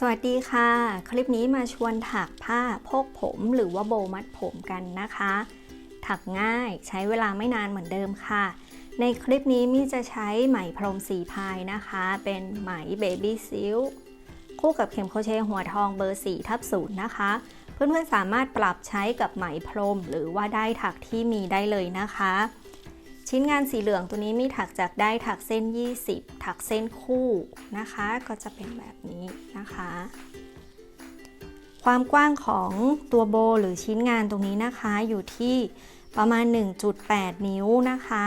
สวัสดีค่ะ คลิปนี้มาชวนถักผ้าพกผมหรือว่าโบมัดผมกันนะคะ ถักง่ายใช้เวลาไม่นานเหมือนเดิมค่ะ ในคลิปนี้มิจะใช้ไหมพรมสีพายนะคะ เป็นไหมเบบี้ซิลคู่กับเข็มโครเชต์หัวทองเบอร์4ทับศูนย์นะคะ เพื่อนๆสามารถปรับใช้กับไหมพรมหรือว่าได้ถักที่มีได้เลยนะคะ ชิ้นงานสีเหลืองตัวนี้มีถักจากได้ถักเส้น 20 ถักเส้นคู่นะคะ ก็จะเป็นแบบนี้นะคะ ความกว้างของตัวโบหรือชิ้นงานตรงนี้นะคะอยู่ที่ประมาณ 1.8 นิ้วนะคะ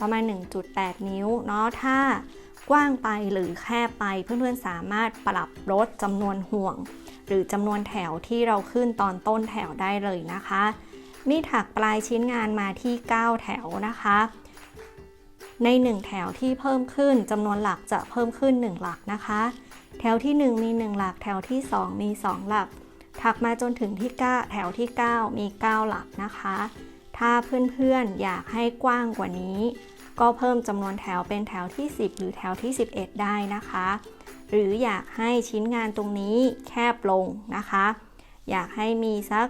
ประมาณ 1.8 นิ้วเนาะถ้ากว้างไปหรือแคบไปเพื่อนๆสามารถปรับลดจำนวนห่วง หรือจำนวนแถวที่เราขึ้นตอนต้นแถวได้เลยนะคะ มีถักปลายชิ้นงานมาที่ 9 แถวนะคะ ใน 1 แถวที่เพิ่มขึ้นจำนวนหลักจะเพิ่มขึ้น 1 หลักนะคะ แถวที่ 1 มี 1 หลัก แถวที่ 2 มี 2 หลัก ถักมาจนถึงที่ 9 แถวที่ 9 มี 9 หลักนะคะ ถ้าเพื่อนๆอยากให้กว้างกว่านี้ ก็เพิ่มจำนวนแถวเป็นแถวที่ 10 หรือแถวที่ 11 ได้นะคะ หรืออยากให้ชิ้นงานตรงนี้แคบลงนะคะ อยากให้มีสัก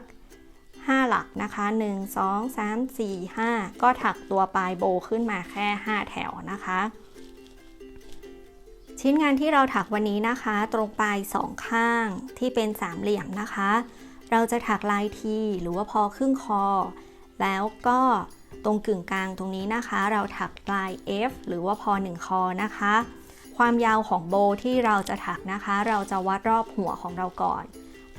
5 หลักนะคะ 1 2 3 4 5 ก็ถักตัวปลายโบขึ้นมาแค่ 5 แถวนะคะ ชิ้นงานที่เราถักวันนี้นะคะ ตรงปลายสองข้างที่เป็นสามเหลี่ยมนะคะ เราจะถักลายทีหรือว่าพอครึ่งคอ แล้วก็ตรงกึ่งกลางตรงนี้นะคะ เราถักลาย F หรือว่าพอ1คอนะคะ ความยาวของโบที่เราจะถักนะคะ เราจะวัดรอบหัวของเราก่อน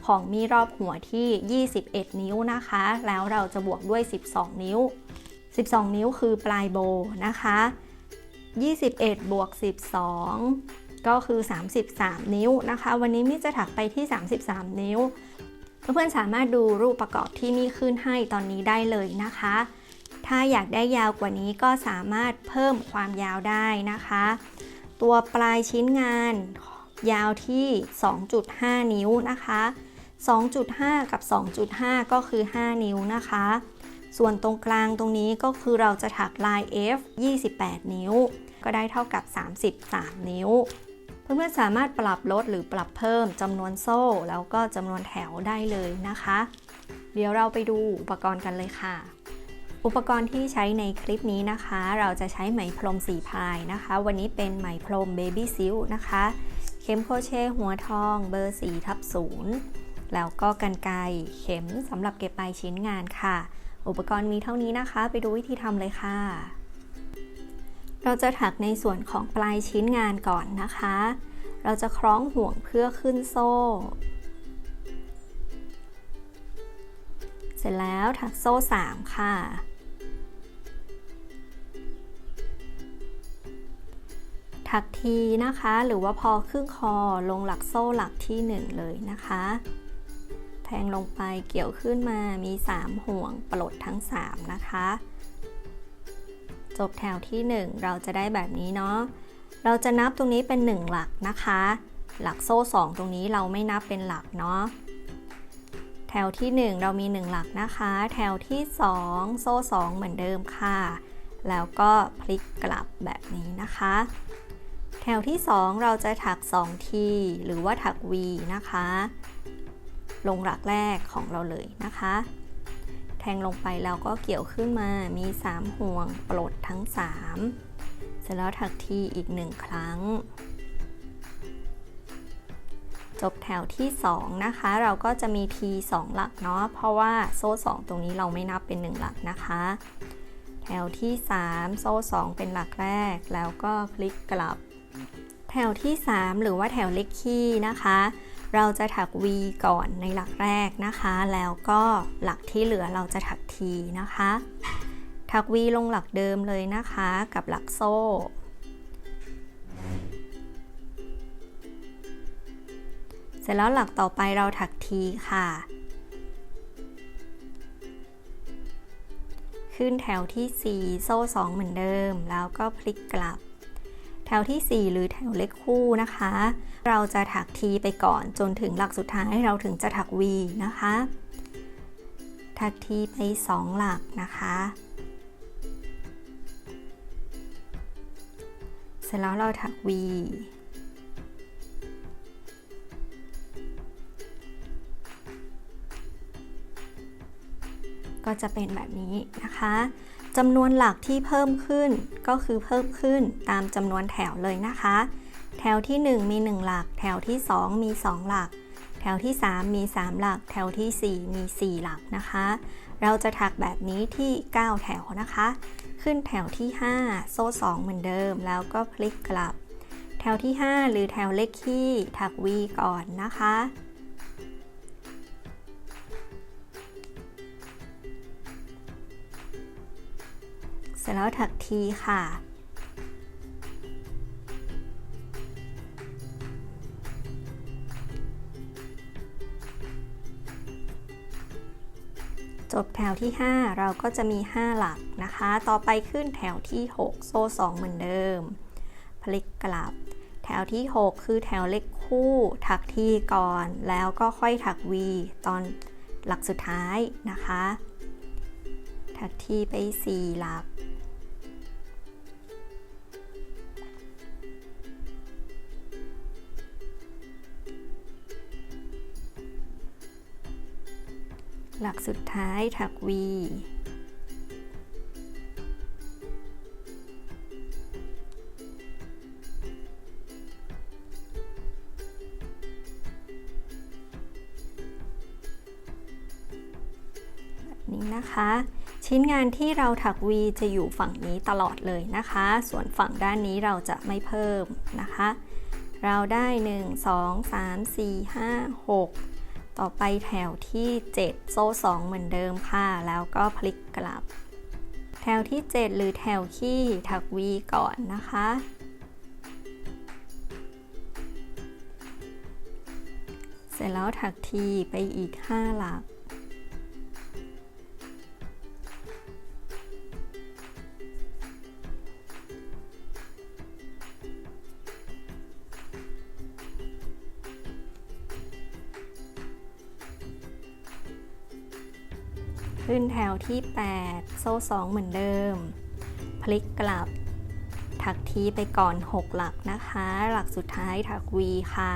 ของมีรอบหัวที่ 21 นิ้วนะคะ แล้วเราจะบวกด้วย 12 นิ้ว 12 นิ้วคือปลายโบนะคะ 21 บวก 12 ก็คือ 33 นิ้วนะคะ วันนี้มิจะถักไปที่ 33 นิ้ว เพื่อนๆสามารถดูรูปประกอบที่มีขึ้นให้ตอนนี้ได้เลยนะคะ ถ้าอยากได้ยาวกว่านี้ก็สามารถเพิ่มความยาวได้นะคะ ตัวปลายชิ้นงานยาวที่ 2.5 นิ้วนะคะ 2.5 กับ 2.5 ก็คือ 5 นิ้วนะคะ ส่วนตรงกลางตรงนี้ก็คือเราจะถักลาย F 28 นิ้ว ก็ได้เท่ากับ 33 นิ้ว เพื่อนๆสามารถปรับลดหรือปรับเพิ่มจำนวนโซ่ แล้วก็จำนวนแถวได้เลยนะคะ เดี๋ยวเราไปดูอุปกรณ์กันเลยค่ะ อุปกรณ์ที่ใช้ในคลิปนี้นะคะ เราจะใช้ไหมพรมสีพายนะคะ วันนี้เป็นไหมพรม Baby s i l นะคะ เข็มโครเชต์หัวทองเบอร์4ทับ0 แล้วก็กันไกเข็มสำหรับเก็บปลายชิ้นงานค่ะ อุปกรณ์มีเท่านี้นะคะ ไปดูวิธีทำเลยค่ะ เราจะถักในส่วนของปลายชิ้นงานก่อนนะคะ เราจะคล้องห่วงเพื่อขึ้นโซ่ เสร็จแล้วถักโซ่ 3 ค่ะถักทีนะคะ หรือว่าพอครึ่งคอลงหลักโซ่หลักที่ 1 เลยนะคะ ทงลงไปเกี่ยวขึ้นมามี 3 ห่วงปลดทั้ง 3 นะคะ จบแถวที่ 1 เราจะได้แบบนี้เนาะเราจะนับตรงนี้เป็น 1 หลักนะคะ หลักโซ่ 2 ตรงนี้เราไม่นับเป็นหลักเนาะแถวที่ 1 เรามี 1 หลักนะคะ แถวที่ 2 โซ่ 2 เหมือนเดิมค่ะ แล้วก็พลิกกลับแบบนี้นะคะ แถวที่ 2 เราจะถัก 2 ที หรือว่าถัก V นะคะ ลงหลักแรกของเราเลยนะคะ แทงลงไปแล้วก็เกี่ยวขึ้นมามี 3 ห่วงปลดทั้ง 3 เสร็จแล้วถักทีอีก 1 ครั้ง จบแถวที่ 2 นะคะ เราก็จะมีที2หลักเนาะเพราะว่าโซ่ 2 ตรงนี้เราไม่นับเป็น 1 หลักนะคะ แถวที่ 3 โซ่ 2 เป็นหลักแรกแล้วก็พลิกกลับ แถวที่ 3 หรือว่าแถวเล็กขี้นะคะ เราจะถัก V ก่อนในหลักแรกนะคะ แล้วก็หลักที่เหลือเราจะถักทีนะคะ ถัก V ลงหลักเดิมเลยนะคะกับหลักโซ่ เสร็จแล้วหลักต่อไปเราถักทีค่ะ ขึ้นแถวที่ 4 โซ่ 2 เหมือนเดิม แล้วก็พลิกกลับ แถวที่ 4 หรือแถวเล็กคู่นะคะ เราจะถักทีไปก่อนจนถึงหลักสุดท้ายเราถึงจะถัก V นะคะ ถักทีไป 2 หลักนะคะ เสร็จแล้วเราถัก V ก็จะเป็นแบบนี้นะคะจำนวนหลักที่เพิ่มขึ้นก็คือเพิ่มขึ้นตามจำนวนแถวเลยนะคะ แถวที่ 1 มี 1 หลัก แถวที่ 2 มี 2 หลัก แถวที่ 3 มี 3 หลัก แถวที่ 4 มี 4 หลักนะคะ เราจะถักแบบนี้ที่ 9 แถวนะคะ ขึ้นแถวที่ 5 โซ่ 2 เหมือนเดิม แล้วก็พลิกกลับ แถวที่ 5 หรือแถวเลขคี่ถัก V ก่อนนะคะเสร็จแล้วถักทีค่ะ จบแถวที่ 5 เราก็จะมี 5 หลักนะคะ ต่อไปขึ้นแถวที่ 6 โซ่ 2 เหมือนเดิม พลิกกลับ แถวที่ 6 คือแถวเลขคู่ ถักทีก่อน แล้วก็ค่อยถัก V ตอนหลักสุดท้ายนะคะ ถักทีไป 4 หลัก หลักสุดท้ายถัก V นี้นะคะ ชิ้นงานที่เราถัก V จะอยู่ฝั่งนี้ตลอดเลยนะคะ ส่วนฝั่งด้านนี้เราจะไม่เพิ่มนะคะ เราได้ 1 2 3 4 5 6 ต่อไปแถวที่ 7 โซ่ 2 เหมือนเดิมค่ะ แล้วก็พลิกกลับ แถวที่ 7 หรือแถวขี้ถักวีก่อนนะคะ เสร็จแล้วถักทีไปอีก 5 หลัก วที่ 8 โซ่ 2 เหมือนเดิม พลิกกลับ ถักทีไปก่อน 6 หลักนะคะ หลักสุดท้ายถัก V ค่ะ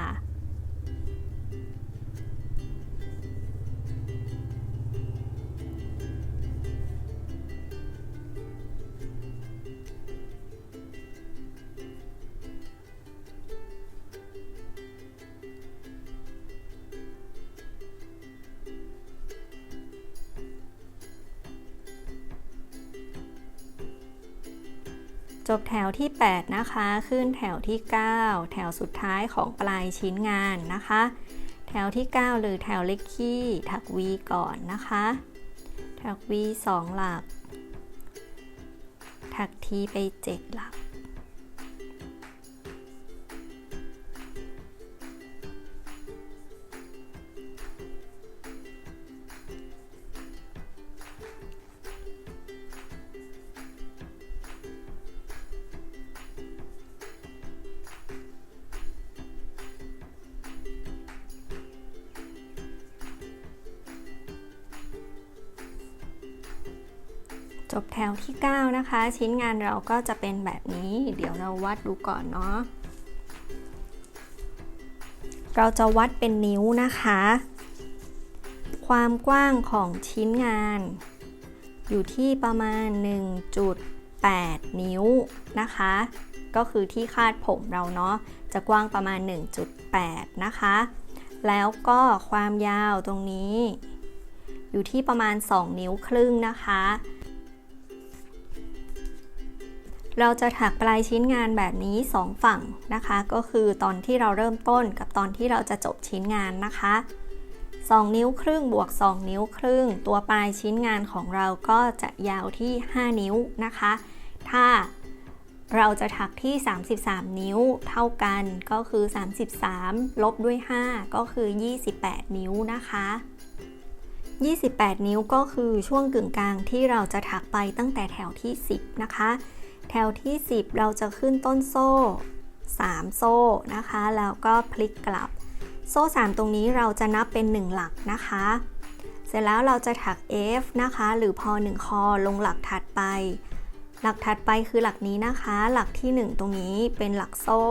จบแถวที่ 8 นะคะ ขึ้นแถวที่ 9 แถวสุดท้ายของปลายชิ้นงานนะคะ แถวที่ 9 หรือแถวเล็กขี้ถัก V ก่อนนะคะ ถัก V 2 หลัก ถักทีไป 7 หลัก จบแถวที่ 9 นะคะ ชิ้นงานเราก็จะเป็นแบบนี้ เดี๋ยวเราวัดดูก่อนเนาะเราจะวัดเป็นนิ้วนะคะ ความกว้างของชิ้นงาน อยู่ที่ประมาณ 1.8 นิ้วนะคะ ก็คือที่คาดผมเราเนาะจะกว้างประมาณ 1.8 นะคะ แล้วก็ความยาวตรงนี้ อยู่ที่ประมาณ 2 นิ้วครึ่งนะคะ เราจะถักปลายชิ้นงานแบบนี้ 2 ฝั่งนะคะ ก็คือตอนที่เราเริ่มต้นกับตอนที่เราจะจบชิ้นงานนะคะ 2 นิ้วครึ่งบวก 2 นิ้วครึ่ง ตัวปลายชิ้นงานของเราก็จะยาวที่ 5 นิ้วนะคะ ถ้าเราจะถักที่ 33 นิ้วเท่ากันก็คือ 33 ลบด้วย 5 ก็คือ 28 นิ้วนะคะ 28 นิ้วก็คือช่วงกึ่งกลางที่เราจะถักไปตั้งแต่แถวที่ 10 นะคะ แถวที่ 10 เราจะขึ้นต้นโซ่ 3 โซ่นะคะ แล้วก็พลิกกลับ โซ่ 3 ตรงนี้เราจะนับเป็น 1 หลักนะคะ เสร็จแล้วเราจะถัก F นะคะ หรือพอ1คอลงหลักถัดไป หลักถัดไปคือหลักนี้นะคะ หลักที่ 1 ตรงนี้เป็นหลักโซ่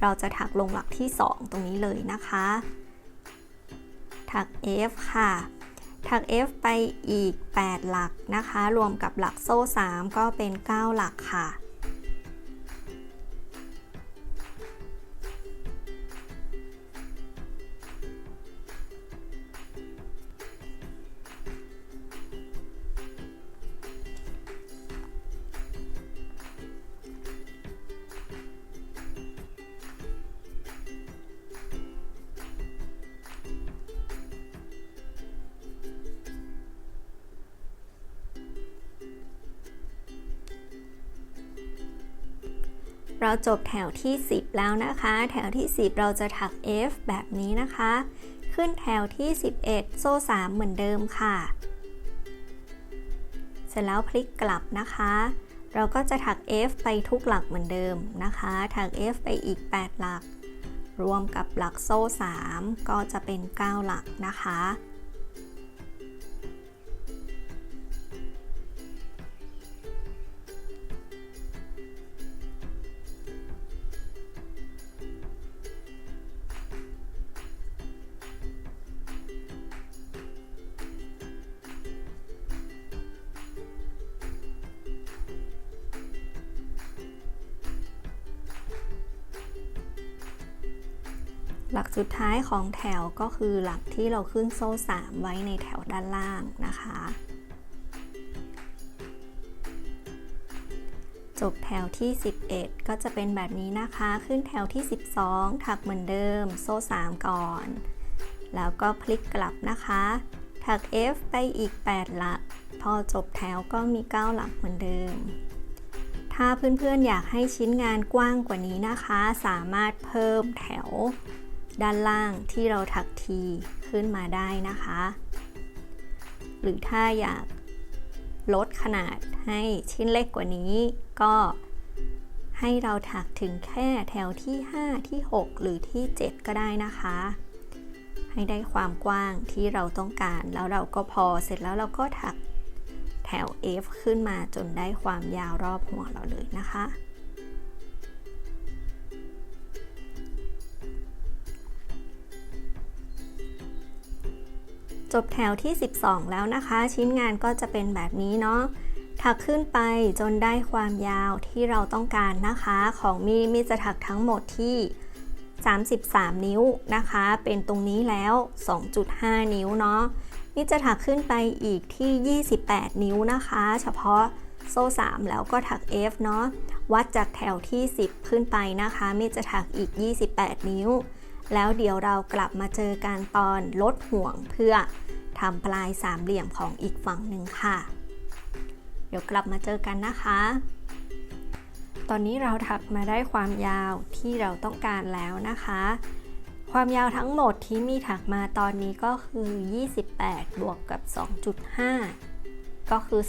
เราจะถักลงหลักที่ 2 ตรงนี้เลยนะคะ ถัก F ค่ะ ถัก F ไปอีก 8 หลักนะคะ รวมกับหลักโซ่ 3 ก็เป็น 9 หลักค่ะ เราจบแถวที่ 10 แล้วนะคะ แถวที่ 10 เราจะถัก F แบบนี้นะคะ ขึ้นแถวที่ 11 โซ่ 3 เหมือนเดิมค่ะ เสร็จแล้วพลิกกลับนะคะ เราก็จะถัก F ไปทุกหลักเหมือนเดิมนะคะ ถัก F ไปอีก 8 หลัก รวมกับหลักโซ่ 3 ก็จะเป็น 9 หลักนะคะ หลักสุดท้ายของแถวก็คือหลักที่เราขึ้นโซ่ 3 ไว้ในแถวด้านล่างนะคะ จบแถวที่ 11 ก็จะเป็นแบบนี้นะคะ ขึ้นแถวที่ 12 ถักเหมือนเดิม โซ่ 3 ก่อน แล้วก็พลิกกลับนะคะ ถัก F ไปอีก 8 หลัก พอจบแถวก็มี 9 หลักเหมือนเดิมถ้าเพื่อนๆ อยากให้ชิ้นงานกว้างกว่านี้นะคะ สามารถเพิ่มแถว ด้านล่างที่เราถักทีขึ้นมาได้นะคะ หรือถ้าอยากลดขนาดให้ชิ้นเล็กกว่านี้ ก็ให้เราถักถึงแค่แถวที่ 5 ที่ 6 หรือที่ 7 ก็ได้นะคะ ให้ได้ความกว้างที่เราต้องการแล้วเราก็พอเสร็จแล้วเราก็ถักแถว F ขึ้นมาจนได้ความยาวรอบหัวเราเลยนะคะ จบแถวที่ 12 แล้วนะคะ ชิ้นงานก็จะเป็นแบบนี้เนาะถักขึ้นไปจนได้ความยาวที่เราต้องการนะคะ ของมีมีจะถักทั้งหมดที่ 33 นิ้วนะคะ เป็นตรงนี้แล้ว 2.5 นิ้วเนาะนี่จะถักขึ้นไปอีกที่ 28 นิ้วนะคะ เฉพาะโซ่ 3 แล้วก็ถัก F เนาะวัดจากแถวที่ 10 ขึ้นไปนะคะ มีจะถักอีก 28 นิ้ว แล้วเดี๋ยวเรากลับมาเจอกันตอนลดห่วงเพื่อทำปลายสามเหลี่ยมของอีกฝั่งหนึ่งค่ะ เดี๋ยวกลับมาเจอกันนะคะ ตอนนี้เราถักมาได้ความยาวที่เราต้องการแล้วนะคะ ความยาวทั้งหมดที่มีถักมาตอนนี้ก็คือ 28 บวกกับ 2.5 ก็คือ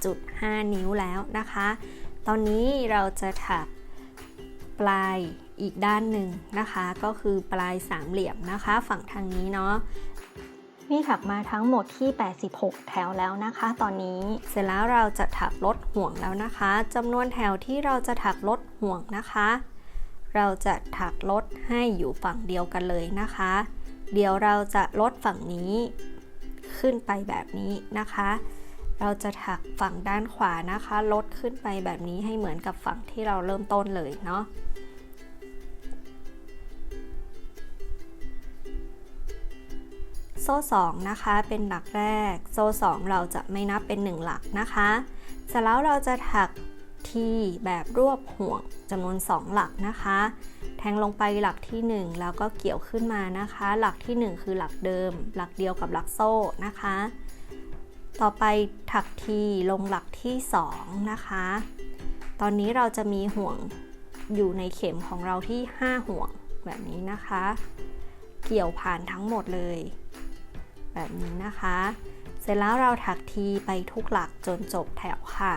30.5 นิ้วแล้วนะคะ ตอนนี้เราจะถักปลาย อีกด้านหนึ่งนะคะ ก็คือปลายสามเหลี่ยมนะคะ ฝั่งทางนี้เนาะนี่ถักมาทั้งหมดที่ 86 แถวแล้วนะคะ ตอนนี้เสร็จแล้วเราจะถักลดห่วงแล้วนะคะจำนวนแถวที่เราจะถักลดห่วงนะคะ เราจะถักลดให้อยู่ฝั่งเดียวกันเลยนะคะ เดี๋ยวเราจะลดฝั่งนี้ขึ้นไปแบบนี้นะคะ เราจะถักฝั่งด้านขวานะคะ ลดขึ้นไปแบบนี้ให้เหมือนกับฝั่งที่เราเริ่มต้นเลยเนาะ โซ่ 2 นะคะ เป็นหลักแรก โซ่ 2 เราจะไม่นับเป็น 1 หลักนะคะเสร็จแล้วเราจะถักทีแบบรวบห่วงจำนวน 2 หลักนะคะ แทงลงไปหลักที่ 1 แล้วก็เกี่ยวขึ้นมานะคะ หลักที่ 1 คือหลักเดิม หลักเดียวกับหลักโซ่นะคะ ต่อไปถักทีลงหลักที่ 2 นะคะ ตอนนี้เราจะมีห่วงอยู่ในเข็มของเราที่ 5 ห่วงแบบนี้นะคะ เกี่ยวผ่านทั้งหมดเลย แบบนี้นะคะ เสร็จแล้วเราถักทีไปทุกหลักจนจบแถวค่ะ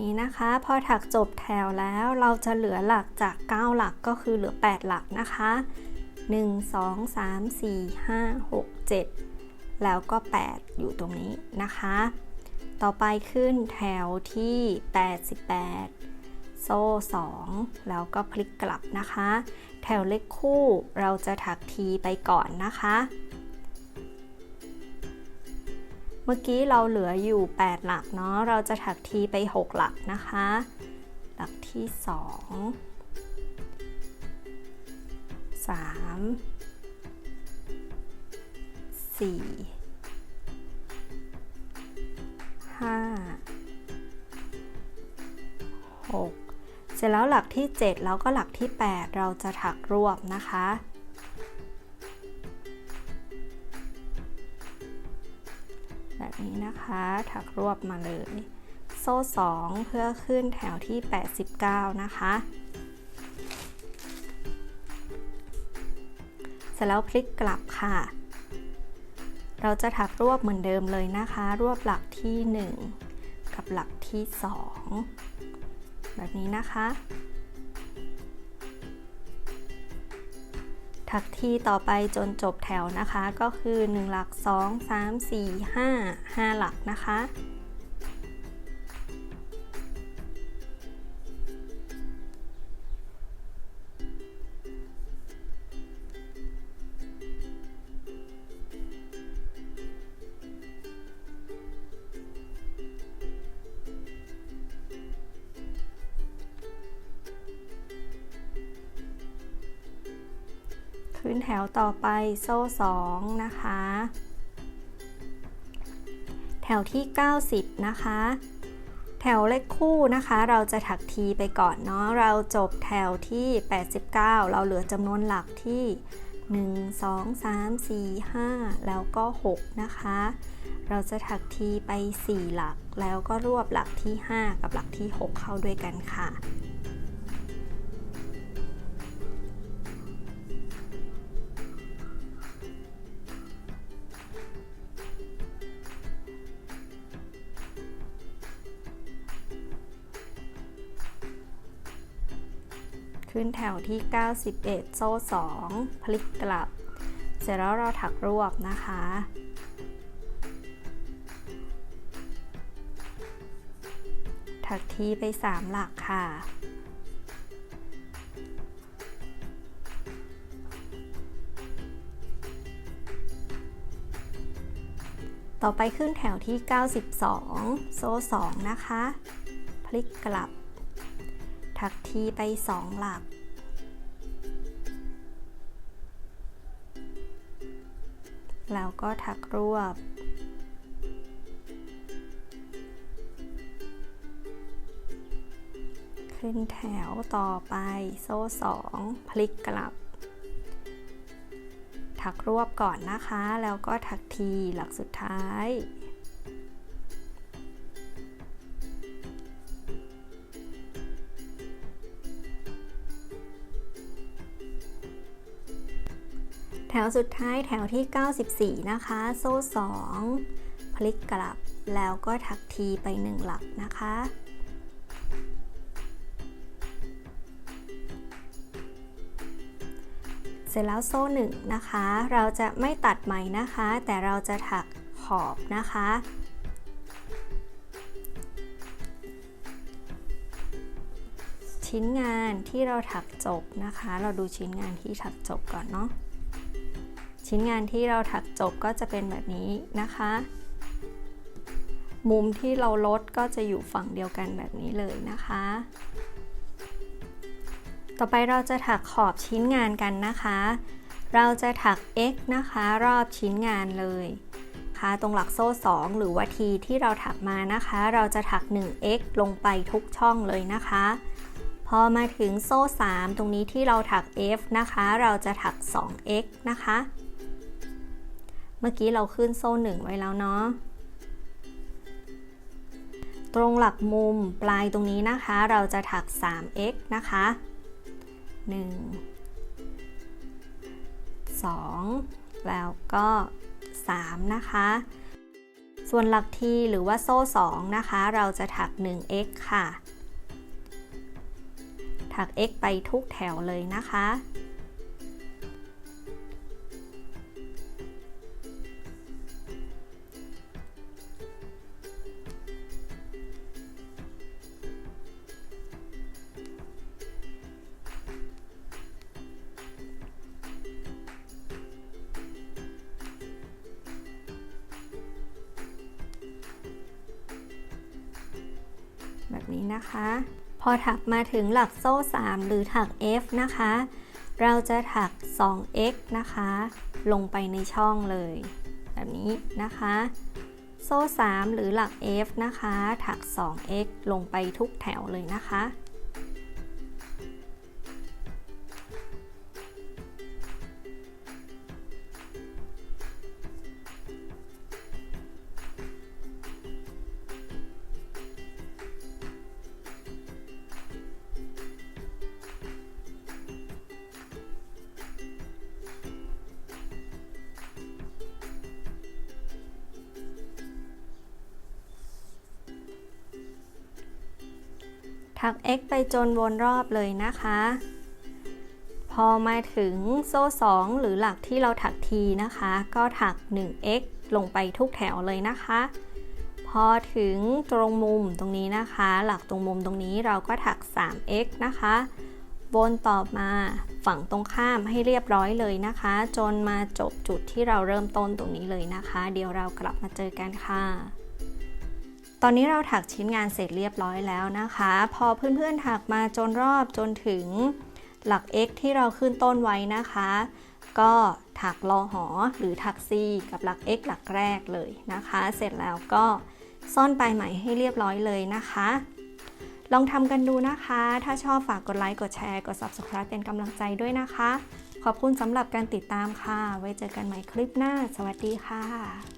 นี้นะคะ พอถักจบแถวแล้วเราจะเหลือหลักจาก 9 หลักก็คือเหลือ 8 หลักนะคะ 1 2 3 4 5 6 7 แล้วก็ 8 อยู่ตรงนี้นะคะ ต่อไปขึ้นแถวที่ 88 โซ่ 2 แล้วก็พลิกกลับนะคะ แถวเลขคู่เราจะถักทีไปก่อนนะคะ เมื่อกี้เราเหลืออยู่ 8 หลักเนาะ เราจะถักทีไป 6 หลักนะคะ หลักที่ 2 3 4ห้าหกเสร็จแล้วหลักที่ 7 แล้วก็หลักที่ 8 เราจะถักรวบนะคะ แบบนี้นะคะ ถักรวบมาเลย โซ่ 2 เพื่อขึ้นแถวที่ 89 นะคะเสร็จแล้วพลิกกลับค่ะ เราจะถักรวบเหมือนเดิมเลยนะคะ รวบหลักที่ 1 กับหลักที่ 2 แบบนี้นะคะ ถักที่ต่อไปจนจบแถวนะคะ ก็คือ 1 หลัก 2 3 4 5 5 หลักนะคะ ขึ้นแถวต่อไปโซ่ 2 นะคะ แถวที่ 90 นะคะ แถวเลขคู่นะคะ เราจะถักทีไปก่อนเนาะเราจบแถวที่ 89 เราเหลือจำนวนหลักที่ 1 2 3 4 5 แล้วก็ 6 นะคะ เราจะถักทีไป 4 หลัก แล้วก็รวบหลักที่ 5 กับหลักที่ 6 เข้าด้วยกันค่ะ ขึ้นแถวที่ 91 โซ่ 2 พลิกกลับ เสร็จแล้วเราถักรวบนะคะ ถักทีไป 3 หลักค่ะต่อไปขึ้นแถวที่ 92 โซ่ 2 นะคะ พลิกกลับ ถักทีไปสองหลัก แล้วก็ถักรวบ ขึ้นแถวต่อไปโซ่สองพลิกกลับ ถักรวบก่อนนะคะ แล้วก็ถักทีหลักสุดท้าย วสุดท้ายแถวที่ 94 นะคะ โซ่ 2 พลิกกลับแล้วก็ถักทีไป 1 หลักนะคะ เสร็จแล้วโซ่1นะคะ เราจะไม่ตัดไหมนะคะ แต่เราจะถักขอบนะคะชิ้นงานที่เราถักจบนะคะ เราดูชิ้นงานที่ถักจบก่อนเนาะ ชิ้นงานที่เราถักจบก็จะเป็นแบบนี้นะคะ มุมที่เราลดก็จะอยู่ฝั่งเดียวกันแบบนี้เลยนะคะ ต่อไปเราจะถักขอบชิ้นงานกันนะคะ เราจะถัก x นะคะ รอบชิ้นงานเลยค่ะตรงหลักโซ่ 2 หรือว่าทีที่เราถักมานะคะ เราจะถัก 1x ลงไปทุกช่องเลยนะคะ พอมาถึงโซ่ 3 ตรงนี้ที่เราถัก f นะคะ เราจะถัก 2x นะคะ เมื่อกี้เราขึ้นโซ่หนึ่งไว้แล้วเนาะ ตรงหลักมุมปลายตรงนี้นะคะ เราจะถัก 3x นะคะ 1 2 แล้วก็ 3 นะคะ ส่วนหลักทีหรือว่าโซ่ 2 นะคะ เราจะถัก 1x ค่ะ ถัก x ไปทุกแถวเลยนะคะ นี้นะคะ พอถักมาถึงหลักโซ่ 3 หรือถัก F นะคะ เราจะถัก 2x นะคะ ลงไปในช่องเลย แบบนี้นะคะ โซ่ 3 หรือหลัก F นะคะ ถัก 2x ลงไปทุกแถวเลยนะคะ ถัก x ไปจนวนรอบเลยนะคะ พอมาถึงโซ่ 2 หรือหลักที่เราถักทีนะคะ ก็ถัก 1x ลงไปทุกแถวเลยนะคะ พอถึงตรงมุมตรงนี้นะคะ หลักตรงมุมตรงนี้เราก็ถัก 3x นะคะวนต่อมาฝั่งตรงข้ามให้เรียบร้อยเลยนะคะ จนมาจบจุดที่เราเริ่มต้นตรงนี้เลยนะคะ เดี๋ยวเรากลับมาเจอกันค่ะ ตอนนี้เราถักชิ้นงานเสร็จเรียบร้อยแล้วนะคะ พอเพื่อนๆถักมาจนรอบจนถึงหลัก x ที่เราขึ้นต้นไว้นะคะ ก็ถักรอหอหรือถัก c กับหลัก x หลักแรกเลยนะคะ เสร็จแล้วก็ซ่อนปลายไหมให้เรียบร้อยเลยนะคะ ลองทำกันดูนะคะ ถ้าชอบฝากกดไลค์กดแชร์กด subscribe เป็นกำลังใจด้วยนะคะ ขอบคุณสำหรับการติดตามค่ะ ไว้เจอกันใหม่คลิปหน้า สวัสดีค่ะ